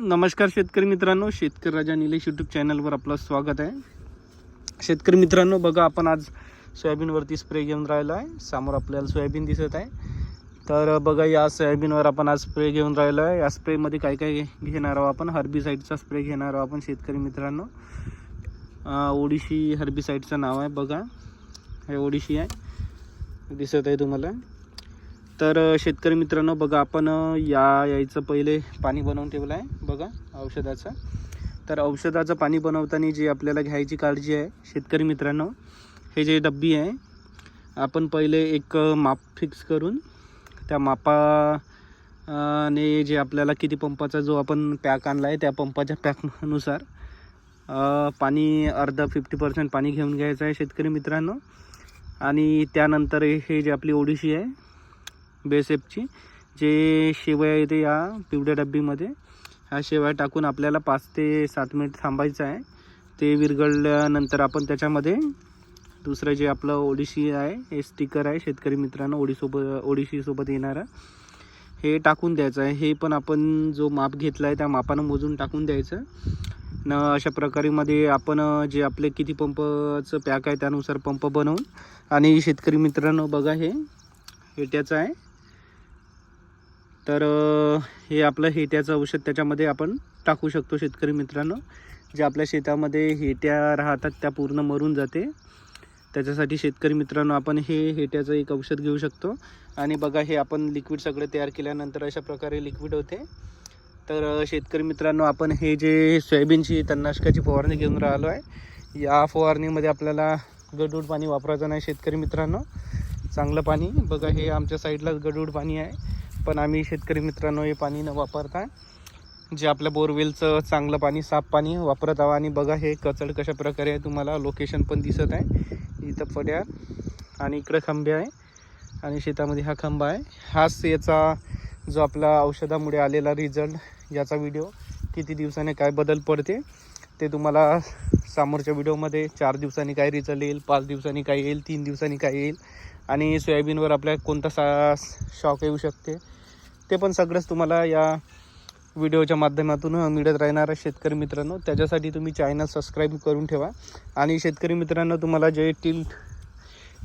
नमस्कार शेतकरी मित्रांनो शेतकरी राजा निलेश यूट्यूब चॅनलवर आपलं स्वागत आहे. शेतकरी मित्रांनो बघा आपण आज सोयाबीनवरती स्प्रे घेऊन राहिलो आहे. समोर आपल्याला सोयाबीन दिसत आहे. तर बघा या सोयाबीनवर आपण आज स्प्रे घेऊन राहिलो आहे. या स्प्रेमध्ये काय काय घेणार आहोत आपण? हर्बिसाईडचा स्प्रे घेणार आहोत आपण शेतकरी मित्रांनो. ओडिशी हर्बिसाईडचं नाव आहे बघा. हे ओडिशी आहे. दिसत आहे तुम्हाला. तर शेतकरी मित्रांनो बघा आपण या यायचं पहिले पाणी बनवून ठेवलं आहे. बघा औषधाचं. तर औषधाचं पाणी बनवताना जी आपल्याला घ्यायची काळजी आहे शेतकरी मित्रांनो हे जे डब्बी आहे आपण पहिले एक माप फिक्स करून त्या मापा ने जे आपल्याला किती पंपाचा जो आपण पॅक आणला आहे त्या पंपाच्या पॅकनुसार पाणी अर्धा फिफ्टी पर्सेंट पाणी घेऊन घ्यायचं आहे शेतकरी मित्रांनो. आणि त्यानंतर हे जे आपली ओडिशी आहे बेसेपची जे शेवया येते या पिवळ्या डब्बीमध्ये. ह्या शेवया टाकून आपल्याला पाच ते सात मिनिट थांबायचं आहे. ते विरघळल्यानंतर आपण त्याच्यामध्ये दुसरं जे आपलं ओडिशी आहे हे स्टिकर आहे शेतकरी मित्रांनो ओडीसोबत ओडिशीसोबत येणारं. हे टाकून द्यायचं आहे. हे पण आपण जो माप घेतला आहे त्या मापानं मोजून टाकून द्यायचं. न अशा प्रकारेमध्ये आपण जे आपले किती पंपचं पॅक आहे त्यानुसार पंप बनवून. आणि शेतकरी मित्रांनो बघा हे हेट्याचं आहे. तर हे आपलं हेट्याचं औषध त्याच्यामध्ये आपण टाकू शकतो शेतकरी मित्रांनो. जे आपल्या शेतामध्ये हेट्या राहतात त्या पूर्ण मरून जाते. त्याच्यासाठी शेतकरी मित्रांनो आपण हे हेट्याचं एक औषध घेऊ शकतो. आणि बघा हे आपण लिक्विड सगळं तयार केल्यानंतर अशा प्रकारे लिक्विड होते. तर शेतकरी मित्रांनो आपण हे जे सोयाबीनची तणनाशकाची फवारणी घेऊन राहिलो आहे या फवारणीमध्ये आपल्याला गडूड पाणी वापरायचं नाही शेतकरी मित्रांनो. चांगलं पाणी. बघा हे आमच्या साईडलाच गडूड पाणी आहे. पण आम्ही शेतकरी मित्रांनो हे पाणी न वापरता जे आपल्या बोरवेलचं चांगलं पाणी साफ पाणी वापरत आहोत आणि बघा हे कचड कशा प्रकारे आहे तुम्हाला लोकेशन पण दिसत आहे. इथं फड्या आणि इकडं खांबे आहे आणि शेतामध्ये हा खंबा आहे. हाच याचा जो आपला औषधामुळे आलेला रिझल्ट याचा व्हिडिओ किती दिवसाने काय बदल पडते ते तुम्हाला समोरच्या व्हिडिओमध्ये चार दिवसांनी काय रिझल्ट येईल पाच दिवसांनी काय येईल तीन दिवसांनी काय येईल आणि सोयाबीनवर आपल्या कोणता सा शॉक येऊ शकते. ते पण सगळंच तुम्हाला या व्हिडिओच्या माध्यमातून मिळत राहणार आहे शेतकरी मित्रांनो. त्याच्यासाठी तुम्ही चॅनल सबस्क्राईब करून ठेवा. आणि शेतकरी मित्रांनो तुम्हाला जे टिल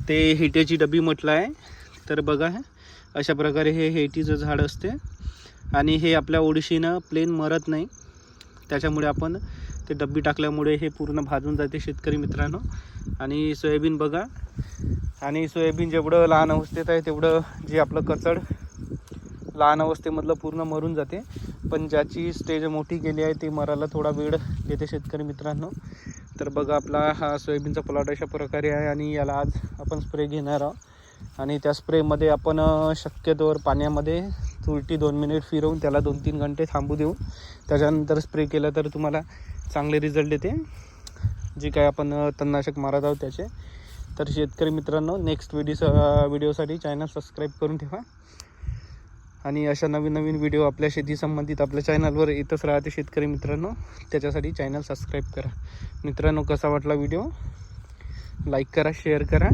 ते हेट्याची डबी म्हटलं आहे तर बघा अशा प्रकारे हे हेटीचं झाड असते. आणि हे आपल्या ओडिशीनं प्लेन मरत नाही. त्याच्यामुळे आपण ते डब्बी टाकल्यामुळे हे पूर्ण भाजून जाते शेतकरी मित्रांनो. आणि सोयाबीन बघा. आणि सोयाबीन जेवढं लहान अवस्थेत आहे तेवढं जे आपलं कचड लहान अवस्थेमधलं पूर्ण मरून जाते. पण ज्याची स्टेज मोठी गेली आहे ती मरायला थोडा वेळ घेते शेतकरी मित्रांनो. तर बघा आपला हा सोयाबीनचा प्लॉट अशा प्रकारे आहे आणि याला आज आपण स्प्रे घेणार आहोत. आणि त्या स्प्रेमध्ये आपण शक्यतोवर पाण्यामध्ये तुरटी दोन मिनिट फिरवून त्याला दोन तीन घंटे थांबू देऊ. त्याच्यानंतर स्प्रे केलं तर तुम्हाला चांगले रिझल्ट येते जे काय आपण तणनाशक मारत आहोत त्याचे. तर शेतकरी मित्रांनो नेक्स्ट व्हिडिओ व्हिडिओसाठी चॅनल सबस्क्राईब करून ठेवा. आणि अशा नवीन नवीन व्हिडिओ आपल्या शेती संबंधित आपल्या चॅनलवर येतच राहते शेतकरी मित्रांनो. त्याच्यासाठी चॅनल सबस्क्राईब करा. मित्रांनो कसा वाटला व्हिडिओ लाईक करा शेअर करा.